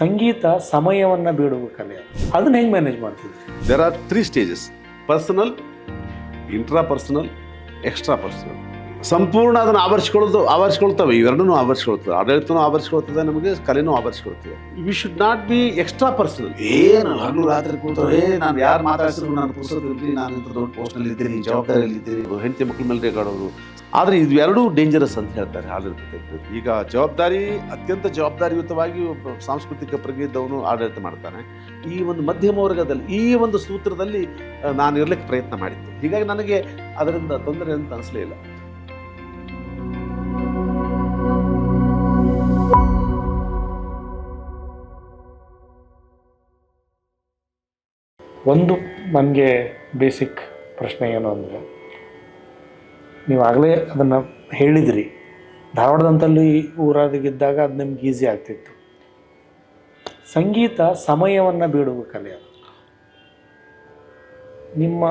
ಸಂಗೀತ ಸಮಯವನ್ನು ಬೇಡುವ ಕಲೆ ಅದನ್ನ ಹೆಂಗೆ ಮ್ಯಾನೇಜ್ ಮಾಡ್ತೀವಿ? There are three stages personal intra personal extra personal ಸಂಪೂರ್ಣ ಅದನ್ನು ಆವರಿಸ್ಕೊಳ್ಳೋದು ಆವರಿಸ್ಕೊಳ್ತವೆ. ಇವೆರಡನ್ನೂ ಆವರಿಸ್ಕೊಳ್ತವೆ. ಆಡಳಿತನೂ ಆವರಿಸ್ಕೊಳ್ತದೆ ನಮಗೆ ಕಲೆನೂ ಆವರಿಸ್ಕೊಳ್ತದೆ we should not be extra personal ಏನು ಹಗಲು ರಾತ್ರಿ ಕೂತವ್ರೆ ಏ ನಾನು ಯಾರು ಮಾತಾಡಿಸಿದ್ರು ನಾನು ಪುಸ್ತಕದಲ್ಲಿ ನಾನು ಇಂಥ ದೊಡ್ಡ ಪೋಸ್ಟ್ನಲ್ಲಿ ಇದ್ದೀನಿ ಜವಾಬ್ದಾರಿಯಲ್ಲಿ ಇದ್ದೀನಿ. ಹೆಂಡತಿ ಮಕ್ಕಳ ಮೇಲೆ ರೇಗಾಡೋದು ಆದರೆ ಇದು ಎರಡೂ ಡೇಂಜರಸ್ ಅಂತ ಹೇಳ್ತಾರೆ ಆಡಳಿತ ಈಗ ಜವಾಬ್ದಾರಿ ಅತ್ಯಂತ ಜವಾಬ್ದಾರಿಯುತವಾಗಿ ಒಬ್ಬ ಸಾಂಸ್ಕೃತಿಕ ಪ್ರಜ್ಞೆ ಇದ್ದವನು ಆಡಳಿತ ಮಾಡ್ತಾನೆ. ಈ ಒಂದು ಮಧ್ಯಮ ವರ್ಗದಲ್ಲಿ ಈ ಒಂದು ಸೂತ್ರದಲ್ಲಿ ನಾನು ಇರಲಿಕ್ಕೆ ಪ್ರಯತ್ನ ಮಾಡಿದ್ದೆ. ಹೀಗಾಗಿ ನನಗೆ ಅದರಿಂದ ತೊಂದರೆ ಅಂತ ಅನಿಸ್ಲೇ ಇಲ್ಲ. ಒಂದು ನನಗೆ ಬೇಸಿಕ್ ಪ್ರಶ್ನೆ ಏನು ಅಂದರೆ, ನೀವು ಆಗಲೇ ಅದನ್ನು ಹೇಳಿದ್ರಿ. ಧಾರವಾಡದಂತಲ್ಲಿ ಊರಾದಿಗಿದ್ದಾಗ ಅದು ನಿಮ್ಗೆ ಈಸಿ ಆಗ್ತಿತ್ತು. ಸಂಗೀತ ಸಮಯವನ್ನು ಬೀಡುವ ಕಲೆ ಅದು. ನಿಮ್ಮ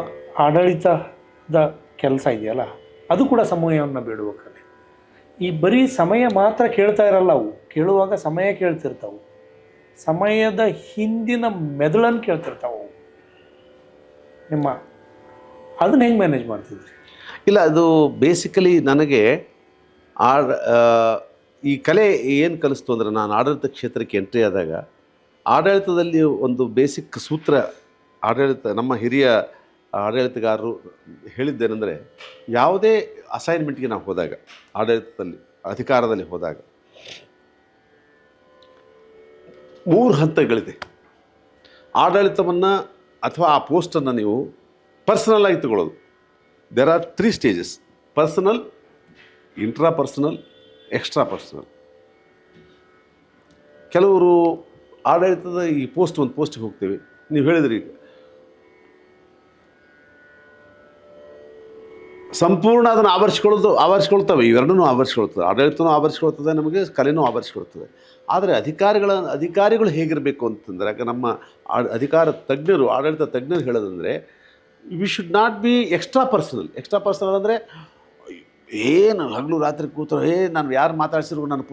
ಆಡಳಿತದ ಕೆಲಸ ಇದೆಯಲ್ಲ, ಅದು ಕೂಡ ಸಮಯವನ್ನು ಬೀಡುವ ಕಲೆ. ಈ ಬರೀ ಸಮಯ ಮಾತ್ರ ಕೇಳ್ತಾ ಇರಲ್ಲ ಅವು. ಕೇಳುವಾಗ ಸಮಯ ಕೇಳ್ತಿರ್ತಾವೆ. ಸಮಯದ ಹಿಂದಿನ ಮೆದುಳನ್ನು ಕೇಳ್ತಿರ್ತಾವೆ. ನಿಮ್ಮ, ಅದನ್ನ ಹೆಂಗೆ ಮ್ಯಾನೇಜ್ ಮಾಡ್ತಿದ್ರಿ? ಇಲ್ಲ, ಅದು ಬೇಸಿಕಲಿ ನನಗೆ ಆ, ಈ ಕಲೆ ಏನು ಕಲಿಸ್ತು ಅಂದರೆ ನಾನು ಆಡಳಿತ ಕ್ಷೇತ್ರಕ್ಕೆ ಎಂಟ್ರಿ ಆದಾಗ ಆಡಳಿತದಲ್ಲಿ ಒಂದು ಬೇಸಿಕ್ ಸೂತ್ರ, ಆಡಳಿತ, ನಮ್ಮ ಹಿರಿಯ ಆಡಳಿತಗಾರರು ಹೇಳಿದ್ದೇನೆಂದರೆ ಯಾವುದೇ ಅಸೈನ್ಮೆಂಟ್ಗೆ ನಾವು ಹೋದಾಗ, ಆಡಳಿತದಲ್ಲಿ, ಅಧಿಕಾರದಲ್ಲಿ ಹೋದಾಗ ಮೂರು ಹಂತಗಳಿದೆ. ಆಡಳಿತವನ್ನು ಅಥವಾ ಆ ಪೋಸ್ಟನ್ನು ನೀವು ಪರ್ಸನಲ್ ಆಗಿ ತಗೊಳ್ಳೋದು. There are three stages personal intra personal extra personal ಕೆಲವರು ಆಡಳಿತದ ಈ ಪೋಸ್ಟ್ ಒಂದು ಪೋಸ್ಟಿಗೆ ಹೋಗ್ತೇವೆ. ನೀವು ಹೇಳಿದ್ರಿ ಸಂಪೂರ್ಣ ಅದನ್ನು ಆವರಿಸ್ಕೊಳ್ಳೋದು ಆವರಿಸ್ಕೊಳ್ತವೆ. ಇವೆರಡೂ ಆವರಿಸ್ಕೊಳ್ತದೆ. ಆಡಳಿತನೂ ಆವರಿಸ್ಕೊಳ್ತದೆ ನಮಗೆ, ಕಲೆನೂ ಆವರಿಸ್ಕೊಳ್ತದೆ. ಆದರೆ ಅಧಿಕಾರಿಗಳ ಅಧಿಕಾರಿಗಳು ಹೇಗಿರಬೇಕು ಅಂತಂದರೆ ಯಾಕೆ ನಮ್ಮ ಅಧಿಕಾರ ತಜ್ಞರು, ಆಡಳಿತ ತಜ್ಞರು ಹೇಳೋದಂದರೆ we should not be extra personal extra personal ಅಂದರೆ, ಏನು ಹಗಲು ರಾತ್ರಿ ಕೂತರು, ಏ, ನಾನು ಯಾರು ಮಾತಾಡ್ಸಿದ್ರು ನಾನು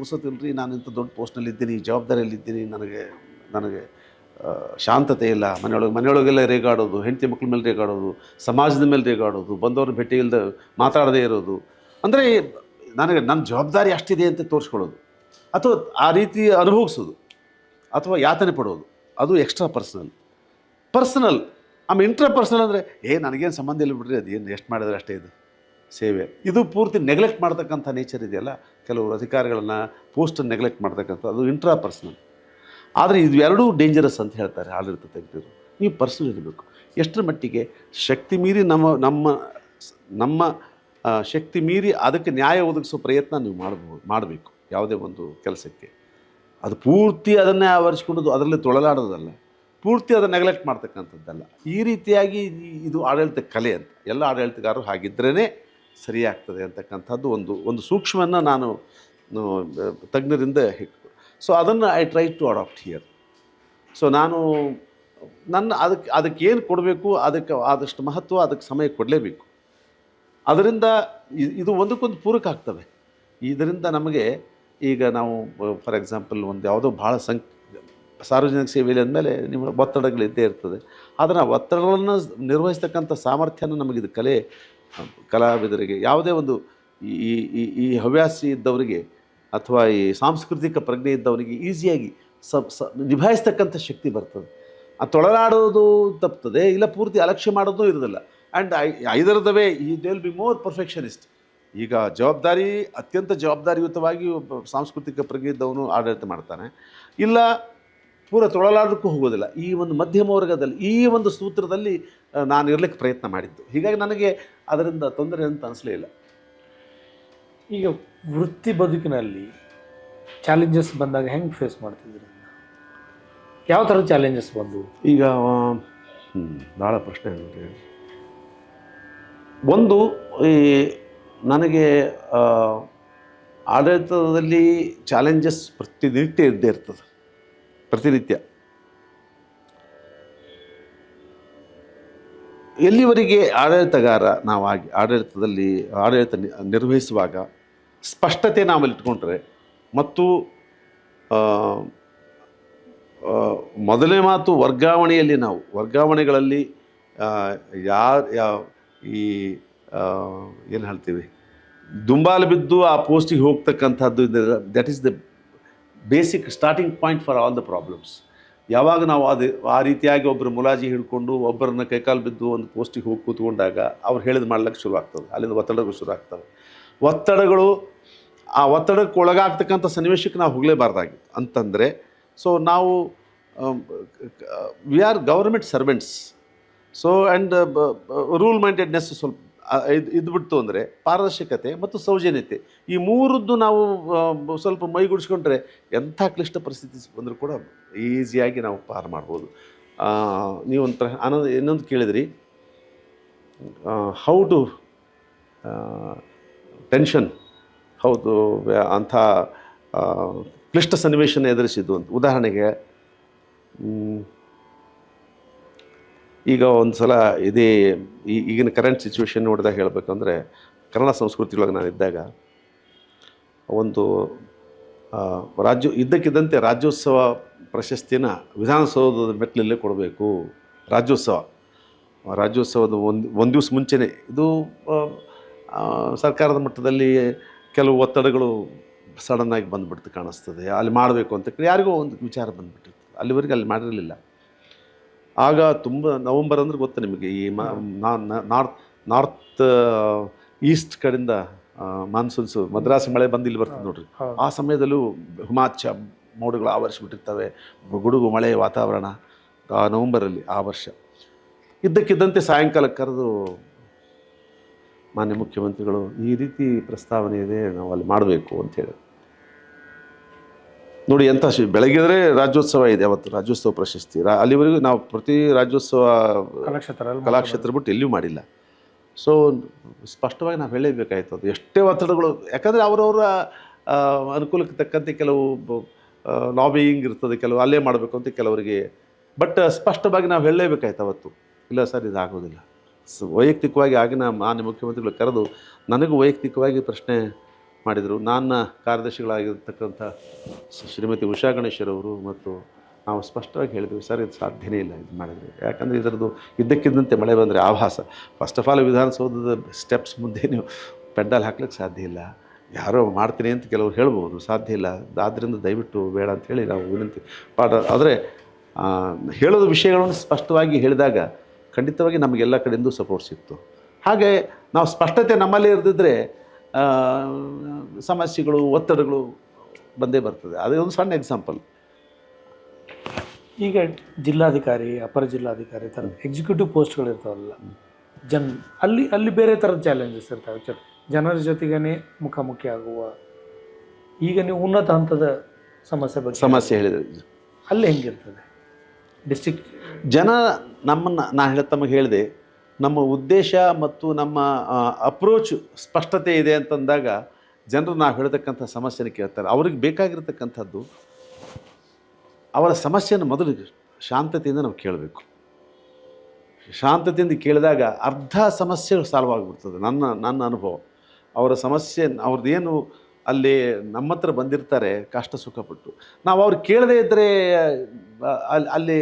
ರೀ ನಾನು ಇಂಥ ದೊಡ್ಡ ಪೋಸ್ಟ್ನಲ್ಲಿದ್ದೀನಿ ಜವಾಬ್ದಾರಿಯಲ್ಲಿದ್ದೀನಿ, ನನಗೆ ನನಗೆ ಶಾಂತತೆ ಇಲ್ಲ. ಮನೆಯೊಳಗೆ, ಮನೆಯೊಳಗೆಲ್ಲ ರೇಗಾಡೋದು, ಹೆಂಡತಿ ಮಕ್ಕಳ ಮೇಲೆ ರೇಗಾಡೋದು, ಸಮಾಜದ ಮೇಲೆ ರೇಗಾಡೋದು ಬಂದವ್ರನ್ನ ಭೇಟಿ ಇಲ್ಲದೆ ಮಾತಾಡದೇ ಇರೋದು. ಅಂದರೆ ನನಗೆ ನನ್ನ ಜವಾಬ್ದಾರಿ ಅಷ್ಟಿದೆ ಅಂತ ತೋರಿಸ್ಕೊಳ್ಳೋದು. ಅಥವಾ ಆ ರೀತಿ ಅನುಭವಿಸೋದು. ಅಥವಾ ಯಾತನೆ ಪಡೋದು. ಅದು ಎಕ್ಸ್ಟ್ರಾ ಪರ್ಸನಲ್ ಪರ್ಸನಲ್ ಆಮೇಲೆ ಇಂಟ್ರಾ ಪರ್ಸ್ನಲ್ ಅಂದರೆ, ಏ, ನನಗೇನು ಸಂಬಂಧ ಇಲ್ಲ ಬಿಡ್ರಿ ಅದು ಏನು ಎಷ್ಟು ಮಾಡಿದ್ರೆ ಅಷ್ಟೇ ಇದು. ಸೇವೆ. ಇದು ಪೂರ್ತಿ ನೆಗ್ಲೆಕ್ಟ್ ಮಾಡ್ತಕ್ಕಂಥ ನೇಚರ್ ಇದೆಯಲ್ಲ? ಕೆಲವರು ಅಧಿಕಾರಿಗಳನ್ನು ಪೋಸ್ಟನ್ನು ನೆಗ್ಲೆಕ್ಟ್ ಮಾಡ್ತಕ್ಕಂಥ, ಅದು ಇಂಟ್ರಾ ಪರ್ಸನಲ್ ಆದರೆ ಇದು ಎರಡೂ ಡೇಂಜರಸ್ ಅಂತ ಹೇಳ್ತಾರೆ ಆಡಳಿತ ತಜ್ಞರು ನೀವು ಪರ್ಸನಲ್ ಇರಬೇಕು. ಎಷ್ಟರ ಮಟ್ಟಿಗೆ ಶಕ್ತಿ ಮೀರಿ ನಮ್ಮ ನಮ್ಮ ನಮ್ಮ ಶಕ್ತಿ ಮೀರಿ ಅದಕ್ಕೆ ನ್ಯಾಯ ಒದಗಿಸೋ ಪ್ರಯತ್ನ ನೀವು ಮಾಡಬಹುದು ಮಾಡಬೇಕು. ಯಾವುದೇ ಒಂದು ಕೆಲಸಕ್ಕೆ. ಅದು ಪೂರ್ತಿ ಅದನ್ನೇ ಆವರಿಸ್ಕೊಂಡು ಅದರಲ್ಲಿ ತೊಳಲಾಡೋದಲ್ಲ. ಪೂರ್ತಿ ಅದನ್ನು ನೆಗ್ಲೆಕ್ಟ್ ಮಾಡ್ತಕ್ಕಂಥದ್ದಲ್ಲ. ಈ ರೀತಿಯಾಗಿ ಇದು ಆಡಳಿತ ಕಲೆ ಅಂತ. ಎಲ್ಲ ಆಡಳಿತಗಾರರು ಹಾಗಿದ್ರೇ ಸರಿಯಾಗ್ತದೆ ಅಂತಕ್ಕಂಥದ್ದು ಒಂದು ಒಂದು ಸೂಕ್ಷ್ಮವನ್ನು ನಾನು ತಜ್ಞರಿಂದ ಸೊ ಅದನ್ನು I try to adapt here so ನಾನು ನನ್ನ ಅದಕ್ಕೆ ಅದಕ್ಕೆ ಏನು ಕೊಡಬೇಕು, ಅದಕ್ಕೆ ಆದಷ್ಟು ಮಹತ್ವ, ಅದಕ್ಕೆ ಸಮಯ ಕೊಡಲೇಬೇಕು. ಅದರಿಂದ ಇದು ಒಂದಕ್ಕೊಂದು ಪೂರಕ ಆಗ್ತವೆ. ಇದರಿಂದ ನಮಗೆ ಈಗ ನಾವು ಫಾರ್ ಎಕ್ಸಾಂಪಲ್ ಒಂದು ಯಾವುದೋ ಭಾಳ ಸಂಕ್, ಸಾರ್ವಜನಿಕ ಸೇವೆಯಲ್ಲಿ ಅಂದಮೇಲೆ ನಿಮ್ಮ ಒತ್ತಡಗಳಿದ್ದೇ ಇರ್ತದೆ. ಆದರೆ ಆ ಒತ್ತಡಗಳನ್ನು ನಿರ್ವಹಿಸ್ತಕ್ಕಂಥ ಸಾಮರ್ಥ್ಯನ ನಮಗಿದು ಕಲೆ, ಕಲಾವಿದರಿಗೆ ಯಾವುದೇ ಒಂದು ಈ- ಈ ಈ ಹವ್ಯಾಸಿ ಇದ್ದವರಿಗೆ ಅಥವಾ ಈ ಸಾಂಸ್ಕೃತಿಕ ಪ್ರಜ್ಞೆ ಇದ್ದವನಿಗೆ ಈಸಿಯಾಗಿ ಸ ಸ ನಿಭಾಯಿಸ್ತಕ್ಕಂಥ ಶಕ್ತಿ ಬರ್ತದೆ. ಆ ತೊಳಲಾಡೋದು ತಪ್ತದೆ ಇಲ್ಲ ಪೂರ್ತಿ ಅಲಕ್ಷ್ಯ ಮಾಡೋದು ಇರೋದಿಲ್ಲ ಆ್ಯಂಡ್ ಐ ಐದರ್ ವೇ ಈ they will be more perfectionist ಈಗ ಜವಾಬ್ದಾರಿ, ಅತ್ಯಂತ ಜವಾಬ್ದಾರಿಯುತವಾಗಿ ಒಬ್ಬ ಸಾಂಸ್ಕೃತಿಕ ಪ್ರಜ್ಞೆ ಇದ್ದವನು ಆಡಳಿತ ಮಾಡ್ತಾನೆ. ಇಲ್ಲ, ಪೂರ ತೊಳಲಾಡೋಕ್ಕೂ ಹೋಗೋದಿಲ್ಲ. ಈ ಒಂದು ಮಧ್ಯಮ ವರ್ಗದಲ್ಲಿ, ಈ ಒಂದು ಸೂತ್ರದಲ್ಲಿ ನಾನು ಇರಲಿಕ್ಕೆ ಪ್ರಯತ್ನ ಮಾಡಿದ್ದು. ಹೀಗಾಗಿ ನನಗೆ ಅದರಿಂದ ತೊಂದರೆ ಅಂತ ಅನಿಸ್ಲೇ ಇಲ್ಲ. ಈಗ ವೃತ್ತಿ ಬದುಕಿನಲ್ಲಿ ಚಾಲೆಂಜಸ್ ಬಂದಾಗ ಹೆಂಗೆ ಫೇಸ್ ಮಾಡ್ತಿದ್ರಿ? ಯಾವ ಥರ ಚಾಲೆಂಜಸ್ ಬಂದವು? ಈಗ ಭಾಳ ಪ್ರಶ್ನೆ ಇದೆ. ಒಂದು, ಈ ನನಗೆ ಆಡಳಿತದಲ್ಲಿ ಚಾಲೆಂಜಸ್ ಪ್ರತಿನಿತ್ಯ ಇದ್ದೇ ಇರ್ತದೆ. ಪ್ರತಿನಿತ್ಯ. ಎಲ್ಲಿವರೆಗೆ ಆಡಳಿತಗಾರ ನಾವಾಗಿ ಆಡಳಿತದಲ್ಲಿ, ಆಡಳಿತ ನಿರ್ವಹಿಸುವಾಗ ಸ್ಪಷ್ಟತೆ ನಾವಲ್ಲಿ ಇಟ್ಕೊಂಡ್ರೆ ಮತ್ತು ಮೊದಲನೇ ಮಾತು ವರ್ಗಾವಣೆಯಲ್ಲಿ ನಾವು, ವರ್ಗಾವಣೆಗಳಲ್ಲಿ ಯಾರು ಯಾವ ಈ ಏನು ಹೇಳ್ತೀವಿ, ದುಂಬಾಲು ಬಿದ್ದು ಆ ಪೋಸ್ಟಿಗೆ ಹೋಗ್ತಕ್ಕಂಥದ್ದು that is the basic starting point for all the problems ಯಾವಾಗ ನಾವು ಅದು, ಆ ರೀತಿಯಾಗಿ ಒಬ್ಬರು ಮುಲಾಜಿ ಹಿಡ್ಕೊಂಡು ಒಬ್ಬರನ್ನ ಕೈಕಾಲು ಬಿದ್ದು ಒಂದು ಪೋಸ್ಟಿಗೆ ಹೋಗಿ ಕೂತ್ಕೊಂಡಾಗ ಅವ್ರು ಹೇಳಿದ ಮಾಡ್ಲಿಕ್ಕೆ ಶುರು ಆಗ್ತದೆ ಅಲ್ಲಿಂದ ಒತ್ತಡಗಳು ಶುರು ಆಗ್ತವೆ ಒತ್ತಡಗಳು ಆ ಒತ್ತಡಕ್ಕೆ ಒಳಗಾಗ್ತಕ್ಕಂಥ ಸನ್ನಿವೇಶಕ್ಕೆ ನಾವು ಹೋಗಲೇಬಾರ್ದಾಗಿತ್ತು. ಅಂತಂದರೆ ಸೊ ನಾವು we are government servants so and rule mindedness ಸ್ವಲ್ಪ ಇದು, ಇದ್ಬಿಡ್ತು ಅಂದರೆ ಪಾರದರ್ಶಕತೆ ಮತ್ತು ಸೌಜನ್ಯತೆ. ಈ ಮೂರದ್ದು ನಾವು ಸ್ವಲ್ಪ ಮೈಗೂಡಿಸ್ಕೊಂಡ್ರೆ ಎಂಥ ಕ್ಲಿಷ್ಟ ಪರಿಸ್ಥಿತಿ ಬಂದರೂ ಕೂಡ ಈಸಿಯಾಗಿ ನಾವು ಪಾರು ಮಾಡ್ಬೋದು. ನೀವೊಂಥರ ಆನಂದ, ಇನ್ನೊಂದು ಕೇಳಿದ್ರಿ. ಹೌ ಟು ಟೆನ್ಷನ್ ಹೌದು ಅಂಥ ಕ್ಲಿಷ್ಟ ಸನ್ನಿವೇಶನ ಎದುರಿಸಿದ್ದು ಅಂತ. ಉದಾಹರಣೆಗೆ ಈಗ ಒಂದು ಸಲ ಇದೇ ಈಗಿನ ಕರೆಂಟ್ ಸಿಚುವೇಶನ್ ನೋಡಿದಾಗ ಹೇಳಬೇಕಂದ್ರೆ, ಕನ್ನಡ ಸಂಸ್ಕೃತಿಯೊಳಗೆ ನಾನು ಇದ್ದಾಗ ಒಂದು ರಾಜ್ಯ, ಇದ್ದಕ್ಕಿದ್ದಂತೆ ರಾಜ್ಯೋತ್ಸವ ಪ್ರಶಸ್ತಿನ ವಿಧಾನಸೌಧದ ಮೆಟ್ಟಲಲ್ಲೇ ಕೊಡಬೇಕು. ರಾಜ್ಯೋತ್ಸವ. ರಾಜ್ಯೋತ್ಸವದ ಒಂದು ಒಂದು ದಿವಸ ಮುಂಚೆನೇ. ಇದು ಸರ್ಕಾರದ ಮಟ್ಟದಲ್ಲಿ ಕೆಲವು ಒತ್ತಡಗಳು ಸಡನ್ನಾಗಿ ಬಂದುಬಿಡ್ತು ಕಾಣಿಸ್ತದೆ. ಅಲ್ಲಿ ಮಾಡಬೇಕು ಅಂತ ಯಾರಿಗೋ ಒಂದು ವಿಚಾರ ಬಂದುಬಿಟ್ಟಿತ್ತು ಅಲ್ಲಿವರೆಗೆ ಅಲ್ಲಿ ಮಾಡಿರಲಿಲ್ಲ. ಆಗ ತುಂಬ ನವಂಬರ್ ಅಂದ್ರೆ ಗೊತ್ತು ನಿಮಗೆ ಈ ನಾರ್ತ್ ನಾರ್ತ್ ಈಸ್ಟ್ ಕಡೆಯಿಂದ ಮಾನ್ಸೂನ್ಸು ಮದ್ರಾಸ್ ಮಳೆ ಬಂದು ಇಲ್ಲಿ ಬರ್ತದೆ ನೋಡ್ರಿ. ಆ ಸಮಯದಲ್ಲೂ ಹಿಮಾಚ ಮೋಡಗಳು ಆವರಿಸಿಬಿಟ್ಟಿರ್ತವೆ. ಗುಡುಗು ಮಳೆ ವಾತಾವರಣ ಆ ನವಂಬರಲ್ಲಿ ಆ ವರ್ಷ. ಇದ್ದಕ್ಕಿದ್ದಂತೆ ಸಾಯಂಕಾಲ ಕರೆದು ಮಾನ್ಯ ಮುಖ್ಯಮಂತ್ರಿಗಳು ಈ ರೀತಿ ಪ್ರಸ್ತಾವನೆ ಇದೆ ನಾವು ಅಲ್ಲಿ ಮಾಡಬೇಕು ಅಂತೇಳಿ ನೋಡಿ ಎಂಥ ಶಿ ಬೆಳಗ್ಗೆದ್ರೆ ರಾಜ್ಯೋತ್ಸವ ಇದೆ ಅವತ್ತು ರಾಜ್ಯೋತ್ಸವ ಪ್ರಶಸ್ತಿ. ರಾ ಅಲ್ಲಿವರೆಗೂ ನಾವು ಪ್ರತಿ ರಾಜ್ಯೋತ್ಸವ ಕಲಾಕ್ಷೇತ್ರ ಕಲಾಕ್ಷೇತ್ರ ಬಿಟ್ಟು ಎಲ್ಲಿಯೂ ಮಾಡಿಲ್ಲ. ಸೊ ಸ್ಪಷ್ಟವಾಗಿ ನಾವು ಹೇಳಲೇಬೇಕಾಯ್ತು ಅದು. ಎಷ್ಟೇ ಒತ್ತಡಗಳು ಯಾಕಂದರೆ ಅವರವರ ಅನುಕೂಲಕ್ಕೆ ತಕ್ಕಂತೆ ಕೆಲವು ಲಾಬಿಯಿಂಗ್ ಇರ್ತದೆ ಕೆಲವು ಅಲ್ಲೇ ಮಾಡಬೇಕು ಅಂತ ಕೆಲವರಿಗೆ. ಬಟ್ ಸ್ಪಷ್ಟವಾಗಿ ನಾವು ಹೇಳಲೇಬೇಕಾಯ್ತು ಅವತ್ತು. ಇಲ್ಲ ಸರ್ ಇದು ಆಗೋದಿಲ್ಲ ಸ್ ವೈಯಕ್ತಿಕವಾಗಿ ಆಗಿನ ಮಾನ್ಯ ಮುಖ್ಯಮಂತ್ರಿಗಳು ಕರೆದು ನನಗೂ ವೈಯಕ್ತಿಕವಾಗಿ ಪ್ರಶ್ನೆ ಮಾಡಿದರು. ನನ್ನ ಕಾರ್ಯದರ್ಶಿಗಳಾಗಿರ್ತಕ್ಕಂಥ ಶ್ರೀಮತಿ ಉಷಾ ಗಣೇಶರವರು ಮತ್ತು ನಾವು ಸ್ಪಷ್ಟವಾಗಿ ಹೇಳಿದ್ವಿ, ಸರ್, ಇದು ಸಾಧ್ಯನೇ ಇಲ್ಲ ಇದು ಮಾಡಿದರೆ. ಯಾಕಂದರೆ ಇದರದ್ದು ಇದ್ದಕ್ಕಿದ್ದಂತೆ ಮಳೆ ಬಂದರೆ ಆಭಾಸ. ಫಸ್ಟ್ ಆಫ್ ಆಲ್ ವಿಧಾನಸೌಧದ ಸ್ಟೆಪ್ಸ್ ಮುಂದೆ ನೀವು ಪೆಡ್ಡಲ್ ಹಾಕ್ಲಿಕ್ಕೆ ಸಾಧ್ಯ ಇಲ್ಲ. ಯಾರೋ ಮಾಡ್ತೀನಿ ಅಂತ ಕೆಲವರು ಹೇಳ್ಬೋದು, ಸಾಧ್ಯ ಇಲ್ಲ. ಆದ್ದರಿಂದ ದಯವಿಟ್ಟು ಬೇಡ ಅಂತ ಹೇಳಿ ನಾವು ವಿನಂತಿ. ಪಾಠ ಆದರೆ ಹೇಳೋದು ವಿಷಯಗಳನ್ನು ಸ್ಪಷ್ಟವಾಗಿ ಹೇಳಿದಾಗ ಖಂಡಿತವಾಗಿ ನಮಗೆಲ್ಲ ಕಡೆಯಿಂದ ಸಪೋರ್ಟ್ ಸಿಕ್ತು. ಹಾಗೆ ನಾವು ಸ್ಪಷ್ಟತೆ ನಮ್ಮಲ್ಲೇ ಇರದಿದ್ದರೆ ಸಮಸ್ಯೆಗಳು ಒತ್ತಡಗಳು ಬಂದೇ ಬರ್ತದೆ. ಅದೇ ಒಂದು ಸಣ್ಣ ಎಕ್ಸಾಂಪಲ್ ಈಗ ಜಿಲ್ಲಾಧಿಕಾರಿ ಅಪರ ಜಿಲ್ಲಾಧಿಕಾರಿ ಥರ ಎಕ್ಸಿಕ್ಯೂಟಿವ್ ಪೋಸ್ಟ್ಗಳು ಇರ್ತಾವಲ್ಲ. ಜನ್ ಅಲ್ಲಿ ಅಲ್ಲಿ ಬೇರೆ ಥರದ ಚಾಲೆಂಜಸ್ ಇರ್ತವೆ. ಜನರ ಜೊತೆಗೇ ಮುಖಾಮುಖಿ ಆಗುವ ಈಗ ನೀವು ಉನ್ನತ ಹಂತದ ಸಮಸ್ಯೆ ಬಗ್ಗೆ ಸಮಸ್ಯೆ ಹೇಳಿದರೆ. ಅಲ್ಲಿ ಹೆಂಗಿರ್ತದೆ? ಡಿಸ್ಟಿಕ್ ಜನ ನಮ್ಮನ್ನು, ನಾನು ಹೇಳ, ತಮಗೆ ಹೇಳಿದೆ, ನಮ್ಮ ಉದ್ದೇಶ ಮತ್ತು ನಮ್ಮ ಅಪ್ರೋಚ್ ಸ್ಪಷ್ಟತೆ ಇದೆ ಅಂತಂದಾಗ ಜನರು ನಾವು ಹೇಳ್ತಕ್ಕಂಥ ಸಮಸ್ಯೆನ ಕೇಳ್ತಾರೆ. ಅವ್ರಿಗೆ ಬೇಕಾಗಿರ್ತಕ್ಕಂಥದ್ದು, ಅವರ ಸಮಸ್ಯೆಯನ್ನು ಮೊದಲು ಶಾಂತತೆಯಿಂದ ನಾವು ಕೇಳಬೇಕು. ಶಾಂತತೆಯಿಂದ ಕೇಳಿದಾಗ ಅರ್ಧ ಸಮಸ್ಯೆಗಳು ಸಾಲ್ವ್ ಆಗಿಬಿಡ್ತದೆ. ನನ್ನ ನನ್ನ ಅನುಭವ. ಅವರ ಸಮಸ್ಯೆ ಅವ್ರದ್ದೇನು ಅಲ್ಲಿ ನಮ್ಮ ಹತ್ರ ಬಂದಿರ್ತಾರೆ ಕಷ್ಟ ಸುಖಪಟ್ಟು. ನಾವು ಅವ್ರು ಕೇಳದೇ ಇದ್ದರೆ ಅಲ್ಲಿ ಅಲ್ಲಿ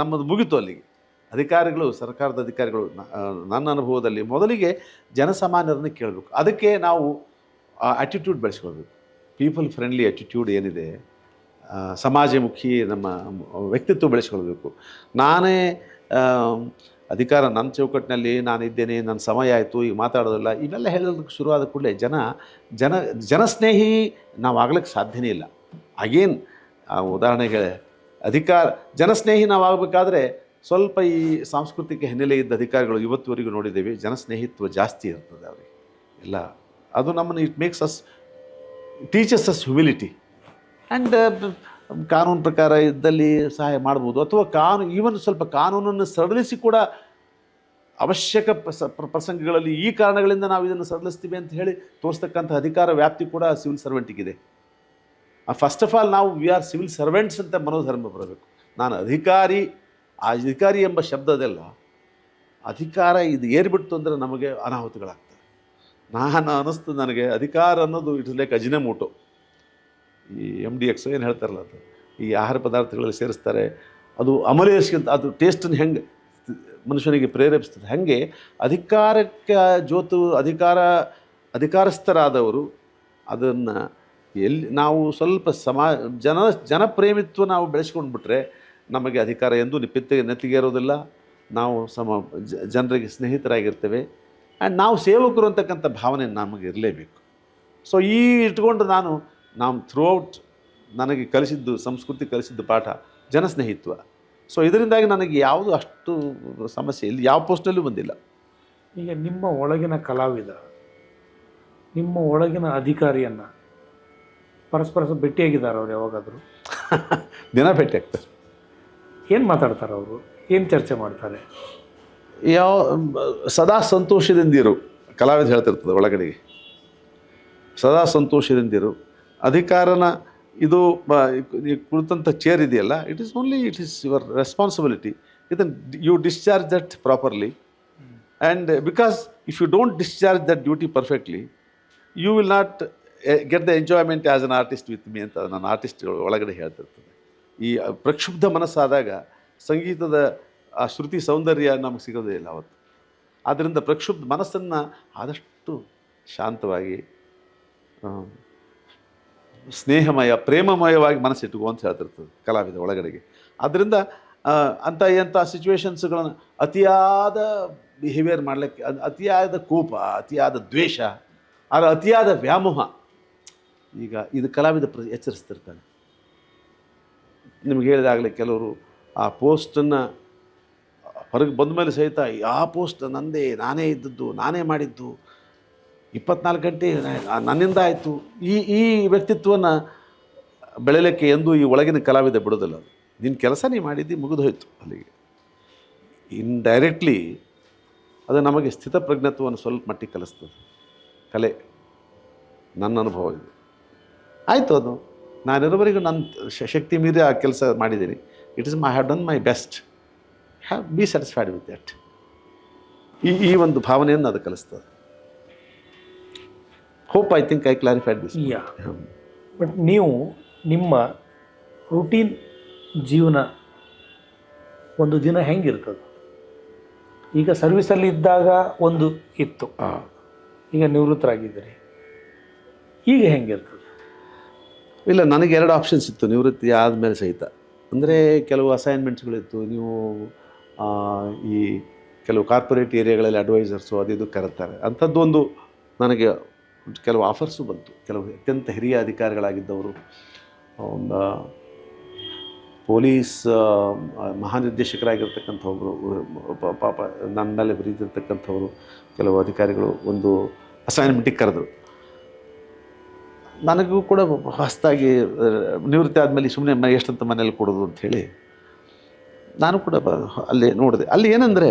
ನಮ್ಮದು ಮುಗಿತು ಅಲ್ಲಿಗೆ. ಅಧಿಕಾರಿಗಳು, ಸರ್ಕಾರದ ಅಧಿಕಾರಿಗಳು ನನ್ನ ಅನುಭವದಲ್ಲಿ ಮೊದಲಿಗೆ ಜನಸಾಮಾನ್ಯರನ್ನು ಕೇಳಬೇಕು. ಅದಕ್ಕೆ ನಾವು ಆ್ಯಟಿಟ್ಯೂಡ್ ಬೆಳೆಸ್ಕೊಳ್ಬೇಕು. ಪೀಪಲ್ ಫ್ರೆಂಡ್ಲಿ ಆ್ಯಟಿಟ್ಯೂಡ್ ಏನಿದೆ ಸಮಾಜಮುಖಿ ನಮ್ಮ ವ್ಯಕ್ತಿತ್ವ ಬೆಳೆಸ್ಕೊಳ್ಬೇಕು. ನಾನೇ ಅಧಿಕಾರ ನನ್ನ ಚೌಕಟ್ಟಿನಲ್ಲಿ ನಾನಿದ್ದೇನೆ ನನ್ನ ಸಮಯ ಆಯಿತು, ಈಗ ಮಾತಾಡೋದಿಲ್ಲ, ಇವೆಲ್ಲ ಹೇಳೋದಕ್ಕೆ ಶುರುವಾದ ಕೂಡಲೇ ಜನ ಜನ, ಜನಸ್ನೇಹಿ ನಾವು ಆಗ್ಲಿಕ್ಕೆ ಸಾಧ್ಯನೇ ಇಲ್ಲ. ಅಗೇನ್ ಉದಾಹರಣೆಗೆ ಅಧಿಕಾರ, ಜನಸ್ನೇಹಿ ನಾವು ಆಗಬೇಕಾದ್ರೆ ಸ್ವಲ್ಪ ಈ ಸಾಂಸ್ಕೃತಿಕ ಹಿನ್ನೆಲೆ ಇದ್ದ ಅಧಿಕಾರಿಗಳು ಇವತ್ತುವರೆಗೂ ನೋಡಿದ್ದೇವೆ, ಜನಸ್ನೇಹಿತ್ವ ಜಾಸ್ತಿ ಇರ್ತದೆ ಅವರಿಗೆ. ಎಲ್ಲ, ಅದು ನಮ್ಮನ್ನು it makes us teachers us humility and ಕಾನೂನು ಪ್ರಕಾರ ಇದ್ದಲ್ಲಿ ಸಹಾಯ ಮಾಡ್ಬೋದು. ಅಥವಾ ಕಾನೂ ಈವನ್ ಸ್ವಲ್ಪ ಕಾನೂನನ್ನು ಸರಳಿಸಿ ಕೂಡ ಅವಶ್ಯಕ ಪ್ರಸ, ಪ್ರ- ಪ್ರಸಂಗಗಳಲ್ಲಿ ಈ ಕಾರಣಗಳಿಂದ ನಾವು ಇದನ್ನು ಸರಳಿಸ್ತೀವಿ ಅಂತ ಹೇಳಿ ತೋರಿಸ್ತಕ್ಕಂಥ ಅಧಿಕಾರ ವ್ಯಾಪ್ತಿ ಕೂಡ ಸಿವಿಲ್ ಸರ್ವೆಂಟಿಗಿದೆ. ಫಸ್ಟ್ ಆಫ್ ಆಲ್ ನಾವು ವಿ ಆರ್ ಸಿವಿಲ್ ಸರ್ವೆಂಟ್ಸ್ ಅಂತ ಮನೋಧರ್ಮ ಬರಬೇಕು. ನಾನು ಅಧಿಕಾರಿ, ಆ ಅಧಿಕಾರಿ ಎಂಬ ಶಬ್ದದೆಲ್ಲ ಅಧಿಕಾರ ಇದು ಏರ್ಬಿಡ್ತು ಅಂದರೆ ನಮಗೆ ಅನಾಹುತಗಳಾಗ್ತವೆ. ನಾನು ಅನ್ನಿಸ್ತು ನನಗೆ ಅಧಿಕಾರ ಅನ್ನೋದು ಇಟ್ಸ್ ಲೈಕ್ ಅಜಿನಮೋಟೋ ಈ ಎಂ ಡಿ ಎಕ್ಸ್ ಏನು ಹೇಳ್ತಾರಲ್ಲ ಅದು? ಈ ಆಹಾರ ಪದಾರ್ಥಗಳಲ್ಲಿ ಸೇರಿಸ್ತಾರೆ. ಅದು ಅಮಲೇಶ್ಗಿಂತ ಅದು ಟೇಸ್ಟನ್ನು ಹೆಂಗೆ ಮನುಷ್ಯನಿಗೆ ಪ್ರೇರೇಪಿಸ್ತದೆ. ಹಾಗೆ ಅಧಿಕಾರಕ್ಕೆ ಜೋತು ಅಧಿಕಾರ, ಅಧಿಕಾರಸ್ಥರಾದವರು ಅದನ್ನು ಎಲ್ಲಿ ನಾವು ಸ್ವಲ್ಪ ಸಮಾ, ಜನ, ಜನಪ್ರೇಮಿತ್ವ ನಾವು ಬೆಳೆಸ್ಕೊಂಡು ಬಿಟ್ರೆ ನಮಗೆ ಅಧಿಕಾರ ಎಂದು ನಿಪ್ಪಿತ್ತಿಗೆ ನೆತ್ತಿಗೆ ಇರೋದಿಲ್ಲ ನಾವು ಸಮ ಜನರಿಗೆ ಸ್ನೇಹಿತರಾಗಿರ್ತೇವೆ. ಆ್ಯಂಡ್ ನಾವು ಸೇವಕರು ಅಂತಕ್ಕಂಥ ಭಾವನೆ ನಮಗೆ ಇರಲೇಬೇಕು. ಸೊ ಈ ಇಟ್ಕೊಂಡು ನಾನು ನಾವು ಥ್ರೂಔಟ್ ನನಗೆ ಕಲಿಸಿದ್ದು ಸಂಸ್ಕೃತಿ ಕಲಿಸಿದ್ದು ಪಾಠ ಜನಸ್ನೇಹಿತ್ವ. ಸೊ ಇದರಿಂದಾಗಿ ನನಗೆ ಯಾವುದು ಅಷ್ಟು ಸಮಸ್ಯೆ ಇಲ್ಲಿ. ಯಾವ ಪೋಸ್ಟ್ನಲ್ಲೂ ಬಂದಿಲ್ಲ. ಈಗ ನಿಮ್ಮ ಒಳಗಿನ ಕಲಾವಿದ ನಿಮ್ಮ ಒಳಗಿನ ಅಧಿಕಾರಿಯನ್ನು ಪರಸ್ಪರ ಭೇಟಿಯಾಗಿದ್ದಾರೆ ಅವ್ರು ಯಾವಾಗಾದರೂ? ದಿನ ಭೇಟಿ ಆಗ್ತಾರೆ. ಏನು ಮಾತಾಡ್ತಾರೆ ಅವರು? ಏನು ಚರ್ಚೆ ಮಾಡ್ತಾರೆ? ಯಾವ ಸದಾ ಸಂತೋಷದಿಂದಿರು ಕಲಾವಿದ ಹೇಳ್ತಿರ್ತದೆ ಒಳಗಡೆಗೆ. ಸದಾ ಸಂತೋಷದಿಂದಿರು ಅಧಿಕಾರನ ಇದು ಕುಳಿತಂಥ ಚೇರ್ ಇದೆಯಲ್ಲ it is only it is your responsibility ಇದನ್ನು you discharge that properly and because if you don't discharge that duty perfectly you will not get the enjoyment as an artist with me ಅಂತ ನಾನು artist ಒಳಗಡೆ ಹೇಳ್ತಿರ್ತದೆ. ಈ ಪ್ರಕ್ಷುಬ್ಧ ಮನಸ್ಸಾದಾಗ ಸಂಗೀತದ, ಆ, ಶ್ರುತಿ ಸೌಂದರ್ಯ ನಮಗೆ ಸಿಗೋದೇ ಇಲ್ಲ ಅವತ್ತು. ಆದ್ದರಿಂದ ಪ್ರಕ್ಷುಬ್ಧ ಮನಸ್ಸನ್ನು ಆದಷ್ಟು ಶಾಂತವಾಗಿ ಸ್ನೇಹಮಯ, ಪ್ರೇಮಮಯವಾಗಿ ಮನಸ್ಸಿಟ್ಟುಕೋ ಅಂತ ಹೇಳ್ತಿರ್ತದೆ ಕಲಾವಿದ ಒಳಗಡೆಗೆ. ಆದ್ದರಿಂದ ಅಂಥ ಎಂಥ ಸಿಚುವೇಷನ್ಸ್ಗಳನ್ನು ಅತಿಯಾದ ಬಿಹೇವಿಯರ್ ಮಾಡಲಿಕ್ಕೆ ಅತಿಯಾದ ಕೋಪ, ಅತಿಯಾದ ದ್ವೇಷ ಅದರ ಅತಿಯಾದ ವ್ಯಾಮೋಹ, ಈಗ ಇದು ಕಲಾವಿದ ಪ್ರ ಎಚ್ಚರಿಸ್ತಿರ್ತಾನೆ. ನಿಮ್ಗೆ ಹೇಳಿದಾಗಲೇ ಕೆಲವರು ಆ ಪೋಸ್ಟನ್ನು ಹೊರಗೆ ಬಂದ ಮೇಲೆ ಸಹಿತ ಆ ಪೋಸ್ಟ್ ನಂದೇ ನಾನೇ ಇದ್ದದ್ದು, ನಾನೇ ಮಾಡಿದ್ದು ಇಪ್ಪತ್ನಾಲ್ಕು ಗಂಟೆ ನನ್ನಿಂದ ಆಯಿತು. ಈ ಈ ವ್ಯಕ್ತಿತ್ವವನ್ನು ಬೆಳೆಯಲಿಕ್ಕೆ ಎಂದು ಈ ಒಳಗಿನ ಕಲಾವಿದ ಬಿಡೋದಿಲ್ಲ ಅದು ನಿನ್ನ ಕೆಲಸ ನೀ ಮಾಡಿದ್ದು ಮುಗಿದು ಹೋಯಿತು ಅಲ್ಲಿಗೆ. ಇನ್ಡೈರೆಕ್ಟ್ಲಿ ಅದು ನಮಗೆ ಸ್ಥಿತಪ್ರಜ್ಞತ್ವವನ್ನು ಸ್ವಲ್ಪ ಮಟ್ಟಿಗೆ ಕಲಿಸ್ತದೆ. ಕಲೆ, ನನ್ನ ಅನುಭವ ಇದು. ಆಯಿತು ಅದು. ನಾನಿರೋವರೆಗೂ ನನ್ನ ಶಕ್ತಿ ಮೀರಿ ಆ ಕೆಲಸ ಮಾಡಿದ್ದೀನಿ. It is my have done my best have be satisfied with that ಈ ಈ ಒಂದು ಭಾವನೆಯನ್ನು ಅದು ಕಲಿಸ್ತದೆ. Hope I think I clarified this yeah but ನೀವು ನಿಮ್ಮ ರುಟೀನ್ ಜೀವನ ಒಂದು ದಿನ ಹೆಂಗಿರ್ತದೆ? ಈಗ ಸರ್ವಿಸಲ್ಲಿ ಇದ್ದಾಗ ಒಂದು ಇತ್ತು. ಈಗ ನಿವೃತ್ತರಾಗಿದ್ದೀರಿ. ಈಗ ಹೆಂಗಿರ್ತದೆ? ಇಲ್ಲ ನನಗೆ ಎರಡು ಆಪ್ಷನ್ಸ್ ಇತ್ತು ನಿವೃತ್ತಿ ಆದಮೇಲೆ ಸಹಿತ. ಅಂದರೆ ಕೆಲವು ಅಸೈನ್ಮೆಂಟ್ಸ್ಗಳಿತ್ತು ನೀವು ಈ ಕೆಲವು ಕಾರ್ಪೊರೇಟ್ ಏರಿಯಾಗಳಲ್ಲಿ ಅಡ್ವೈಸರ್ಸು ಅದು ಇದು ಕರೀತಾರೆ. ಅಂಥದ್ದೊಂದು ನನಗೆ ಕೆಲವು ಆಫರ್ಸು ಬಂತು. ಕೆಲವು ಅತ್ಯಂತ ಹಿರಿಯ ಅಧಿಕಾರಿಗಳಾಗಿದ್ದವರು ಒಂದು ಪೊಲೀಸ್ ಆ, ಮಹಾನಿರ್ದೇಶಕರಾಗಿರ್ತಕ್ಕಂಥ ಒಬ್ಬರು ಪಾಪ ನನ್ನ ಮೇಲೆ ಬರೀತಿರ್ತಕ್ಕಂಥವರು ಕೆಲವು ಅಧಿಕಾರಿಗಳು ಒಂದು ಅಸೈನ್ಮೆಂಟಿಗೆ ಕರೆದರು. ನನಗೂ ಕೂಡ ಹೊಸದಾಗಿ ನಿವೃತ್ತಿ ಆದಮೇಲೆ ಸುಮ್ಮನೆ ಎಷ್ಟಂತ ಮನೇಲಿ ಕೊಡೋದು ಅಂಥೇಳಿ ನಾನು ಕೂಡ ಅಲ್ಲಿ ನೋಡಿದೆ. ಅಲ್ಲಿ ಏನಂದರೆ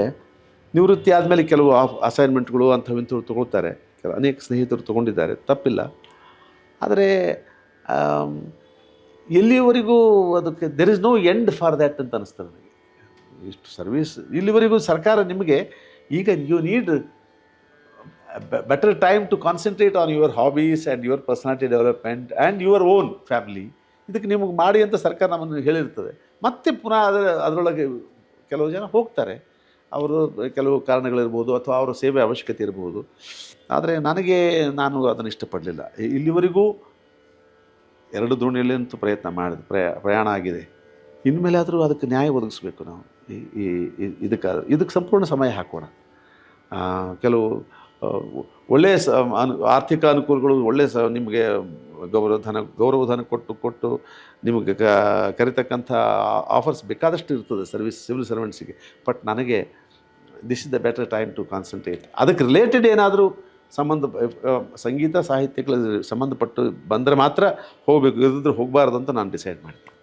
ನಿವೃತ್ತಿ ಆದಮೇಲೆ ಕೆಲವು ಅಸೈನ್ಮೆಂಟ್ಗಳು ಅಂಥವು ಇಂಥವು ತೊಗೊಳ್ತಾರೆ. ಕೆಲವು ಅನೇಕ ಸ್ನೇಹಿತರು ತೊಗೊಂಡಿದ್ದಾರೆ. ತಪ್ಪಿಲ್ಲ. ಆದರೆ ಎಲ್ಲಿಯವರೆಗೂ ಅದಕ್ಕೆ there is no end for that ಅಂತ ಅನಿಸ್ತದೆ ನನಗೆ. ಇಷ್ಟು ಸರ್ವೀಸ್ ಇಲ್ಲಿವರೆಗೂ ಸರ್ಕಾರ ನಿಮಗೆ, ಈಗ you need better time to concentrate on your hobbies and your personality development and your own family ಇದಕ್ಕೆ ನಿಮಗೆ ಮಾಡಿ ಅಂತ ಸರ್ಕಾರ ನಮ್ಮನ್ನು ಹೇಳಿರ್ತದೆ. ಮತ್ತೆ ಪುನಃ ಅದರ, ಅದರೊಳಗೆ ಕೆಲವು ಜನ ಹೋಗ್ತಾರೆ. ಅವರು ಕೆಲವು ಕಾರಣಗಳಿರ್ಬೋದು ಅಥವಾ ಅವರ ಸೇವೆ ಅವಶ್ಯಕತೆ ಇರ್ಬೋದು. ಆದರೆ ನನಗೆ ನಾನು ಅದನ್ನು ಇಷ್ಟಪಡಲಿಲ್ಲ. ಇಲ್ಲಿವರೆಗೂ ಎರಡು ದೋಣಿಯಲ್ಲಿ ಅಂತೂ ಪ್ರಯತ್ನ ಮಾಡಿದೆ. ಪ್ರಯ, ಪ್ರಯಾಣ ಆಗಿದೆ. ಇನ್ಮೇಲೆ ಆದರೂ ಅದಕ್ಕೆ ನ್ಯಾಯ ಒದಗಿಸ್ಬೇಕು ನಾವು. ಈ ಇದಕ್ಕೆ ಇದಕ್ಕೆ ಸಂಪೂರ್ಣ ಸಮಯ ಹಾಕೋಣ. ಕೆಲವು ಒಳ್ಳೆಯ ಸ, ಅನು, ಆರ್ಥಿಕ ಅನುಕೂಲಗಳು ಒಳ್ಳೆಯ ಸ, ನಿಮಗೆ ಗೌರವಧನ ಗೌರವಧನ ಕೊಟ್ಟು ಕೊಟ್ಟು ನಿಮಗೆ ಕರಿತಕ್ಕಂಥ ಆಫರ್ಸ್ ಬೇಕಾದಷ್ಟು ಇರ್ತದೆ. ಸರ್ವಿಸ್, ಸಿವಿಲ್ ಸರ್ವೆಂಟ್ಸಿಗೆ ಬಟ್ ನನಗೆ this is the better time to concentrate ಅದಕ್ಕೆ ರಿಲೇಟೆಡ್ ಏನಾದರೂ ಸಂಬಂಧ ಸಂಗೀತ ಸಾಹಿತ್ಯಗಳ ಸಂಬಂಧಪಟ್ಟು ಬಂದರೆ ಮಾತ್ರ ಹೋಗಬೇಕು. ಇದ್ರೆ ಹೋಗಬಾರ್ದು ಅಂತ ನಾನು ಡಿಸೈಡ್ ಮಾಡಿದೆ